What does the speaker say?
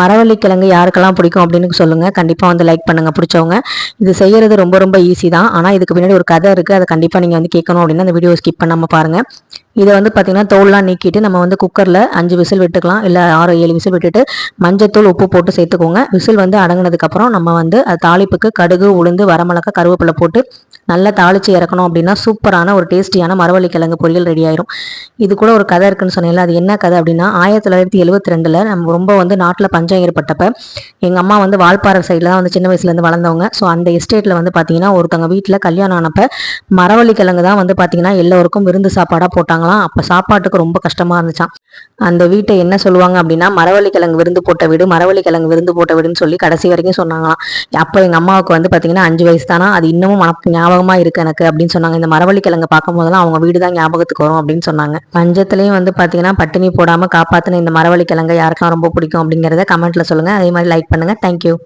மரவள்ளிக்கிழங்கு யாருக்கெல்லாம் பிடிக்கும் அப்படின்னு சொல்லுங்கள் கண்டிப்பாக வந்து லைக் பண்ணுங்கள் பிடிச்சவங்க. இது செய்கிறது ரொம்ப ரொம்ப ஈஸி தான். ஆனால் இதுக்கு பின்னாடி ஒரு கதை இருக்குது அதை கண்டிப்பாக நீங்கள் வந்து கேட்கணும் அப்படின்னா அந்த வீடியோ ஸ்கிப் பண்ணாமல் பாருங்கள் இதை வந்து பார்த்திங்கன்னா தோல்லாம் நீக்கிட்டு நம்ம வந்து குக்கரில் அஞ்சு விசில் விட்டுக்கலாம். இல்லை ஆறு ஏழு விசில் விட்டுட்டு மஞ்சத்தூள் உப்பு போட்டு சேர்த்துக்கோங்க. விசில் வந்து அடங்கினதுக்கப்புறம் நம்ம வந்து அது தாளிப்புக்கு கடுகு உளுந்து வரமிளகா கருவேப்பிலை போட்டு நல்லா தாளித்து இறக்கணும் அப்படின்னா சூப்பரான ஒரு டேஸ்டியான மரவள்ளி கிழங்கு பொரியல் ரெடி ஆயிரும். இது கூட ஒரு கதை இருக்குன்னு சொன்னேன்ல. அது என்ன கதை அப்படின்னா ஆயிரத்தி தொள்ளாயிரத்தி எழுபத்தி ரெண்டில் நம்ம ரொம்ப வந்து நாட்டில் பஞ்சம் ஏற்பட்டப்ப எங்கள் அம்மா வந்து வால்பாறை சைடில் தான் வந்து சின்ன வயசுலேருந்து வளர்ந்தவங்க. ஸோ அந்த எஸ்டேட்டில் வந்து பார்த்தீங்கன்னா ஒருத்தவங்க வீட்டில் கல்யாணம் ஆனப்ப மரவள்ளி கிழங்கு தான் வந்து பார்த்தீங்கன்னா எல்லோருக்கும் விருந்து சாப்பாடாக போட்டாங்க. போட்டாங்களாம் அப்போ சாப்பாட்டுக்கு ரொம்ப கஷ்டமாக இருந்துச்சாம். அந்த வீட்டை என்ன சொல்லுவாங்க அப்படின்னா மரவள்ளி கிழங்கு விருந்து போட்ட வீடு மரவள்ளி கிழங்கு விருந்து போட்ட வீடுன்னு சொல்லி கடைசி வரைக்கும் சொன்னாங்களாம். அப்போ எங்கள் அம்மாவுக்கு வந்து பார்த்தீங்கன்னா அஞ்சு வயசு தானா அது இன்னமும் மனப்பு ஞாபகமாக இருக்கு எனக்கு அப்படின்னு சொன்னாங்க. இந்த மரவள்ளி கிழங்கு பார்க்கும் போதெல்லாம் அவங்க வீடு தான் ஞாபகத்துக்கு வரும் அப்படின்னு சொன்னாங்க. பஞ்சத்துலேயும் வந்து பார்த்தீங்கன்னா பட்டினி போடாமல் காப்பாற்றின இந்த மரவள்ளி கிழங்கு யாருக்கெல்லாம் ரொம்ப பிடிக்கும் அப்படிங்கிறத கமெண்ட்ல சொல்லுங்கள் அதே மாதிரி லைக் பண்ணுங்கள் தேங்க்யூ